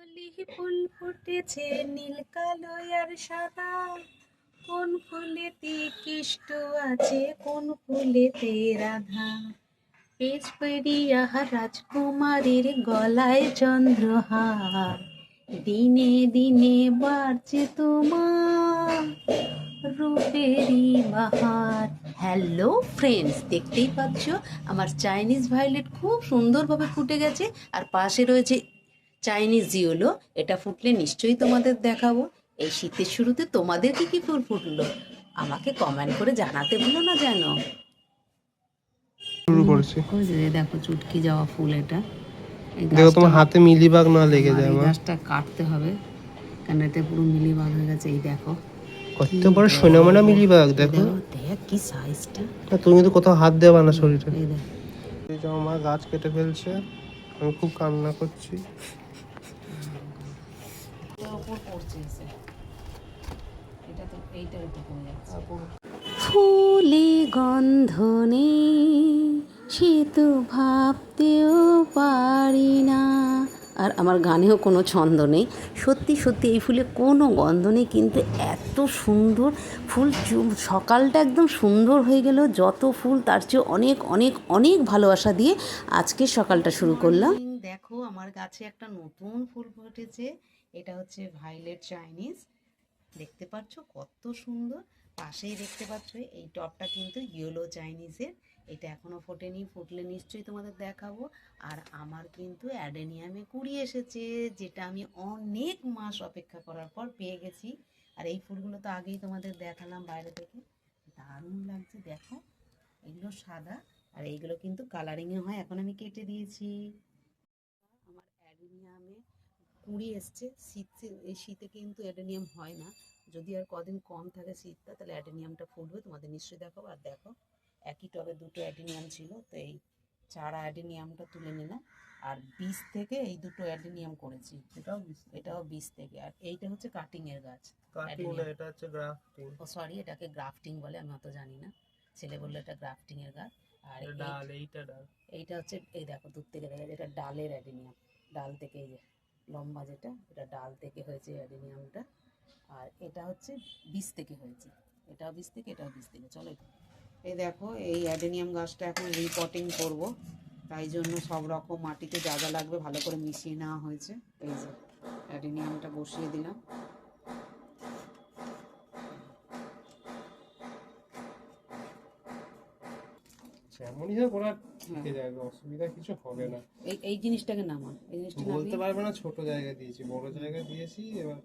কলি ফুল ফুটেছে নীল কালো আর সাদা? কোন ফুলেতে কৃষ্ট আছে, কোন ফুলেতে রাধা? পেজ পেরিয়া রাজকুমারীর গলায় চন্দ্রহার। দিনে দিনে বাড়ছে তোমার। রূপেরই বাহার। হ্যালো ফ্রেন্ডস দেখতেই পাচ্ছ, আমার চাইনিজ ভায়োলেট খুব সুন্দরভাবে ফুটে গেছে, আর পাশে রয়েছে চাইনিজ জিওলো এটা ফুটলে নিশ্চয়ই তোমাদের দেখাবো। এই শীতের শুরুতে তোমাদের কি কি ফুল ফুটলো? আমাকে কমেন্ট করে জানাতে ভুলো না যেন। শুরু করেছি। যে দেখো চুটকি যাওয়া ফুল এটা। দেখো তোমার হাতে মিলিবাগ না লেগে যায় আমার। গাছটা কাটতে হবে কারণ এটা পুরো মিলিবাগ হয়ে গেছে এই দেখো। কত বড় সোনামোনা মিলিবাগ দেখো। দেখ কি সাইজটা না, তুমি কিন্তু কোথাও হাত দেবা না শরীরে। এই দেখ। এই যে আমার গাছ কেটে ফেলছে আমি খুব কান্না করছি। উপর পড়ছে এসে। এটা তো এইটার উপর পড়ে যাচ্ছে। আচ্ছা। ফুলে গন্ধ নেই সে তো ভাবতেও পারি না। আর আমার গানেও কোনো ছন্দ নেই। সত্যি সত্যি এই ফুলে কোনো গন্ধ নেই কিন্তু এত সুন্দর ফুল সকালটা একদম সুন্দর হয়ে গেল। যত ফুল তার চেয়ে অনেক অনেক অনেক ভালোবাসা দিয়ে আজকে সকালটা শুরু করলাম। দেখো আমার গাছে একটা নতুন ফুল ফুটেছে। এটা হচ্ছে ভাইলেট চাইনিজ দেখতে পাচ্ছ কত সুন্দর। পাশেই দেখতে পাচ্ছ এই টপটা কিন্তু ইয়েলো চাইনিজের এটা এখনও ফোটেনি, ফুটলে নিশ্চয়ই তোমাদের দেখাবো। আর আমার কিন্তু অ্যাডেনিয়ামে কুড়ি এসেছে, যেটা আমি অনেক মাস অপেক্ষা করার পর পেয়ে গেছি। আর এই ফুলগুলো তো আগেই তোমাদের দেখালাম বাইরে থেকে। দারুণ লাগছে, দেখো। এগুলো সাদা, আর এইগুলো কিন্তু কালারিংয়ে হয়, এখন আমি কেটে দিয়েছি। আমার অ্যাডেনিয়ামে কুড়ি এসছে শীত এই শীতে কিন্তু অ্যাডেনিয়াম হয় না। যদি আর কদিন কম থাকে শীতটা তাহলে অ্যাডেনিয়ামটা ফুটবে তোমাদের নিশ্চয়ই দেখাবো। আর দেখো একই টবে দুটো অ্যাডেনিয়াম ছিল তো এই চারা অ্যাডেনিয়ামটা তুলে নিলাম। আর বীজ থেকে এই দুটো অ্যাডেনিয়াম করেছি। এটাও বীজ এটাও বীজ থেকে। আর এইটা হচ্ছে কাটিং এর গাছ এটা হচ্ছে গ্রাফটিং ও সরি এটাকে গ্রাফটিং বলে আমি অত জানি না। ছেলে বলল এটা গ্রাফটিং এর গাছ। আর ডাল এইটা ডাল। এইটা হচ্ছে এই দেখো দূর থেকে দেখা যায় এটা ডালের অ্যাডেনিয়াম। ডাল থেকে এই যে লম্বা যেটা এটা ডাল থেকে হয়েছে অ্যাডেনিয়ামটা। আর এটা হচ্ছে বীজ থেকে হয়েছে। এটাও বীজ থেকে, এটাও বীজ থেকে। চলো এই দেখো, এই অ্যাডেনিয়াম গাছটা এখন রিপটিং করব। তাই জন্য সব রকম মাটিতে যা যা লাগবে ভালো করে মিশিয়ে নেওয়া হয়েছে। এই যে, অ্যাডেনিয়ামটা বসিয়ে দিলাম। এমনই হোক ওরা থেকে যাবে অসুবিধা কিছু হবে না। এই এই জিনিসটাকে নামা এই জিনিসটা বলতে পারবে না ছোট জায়গা দিয়েছি বড় জায়গা দিয়েছি এবার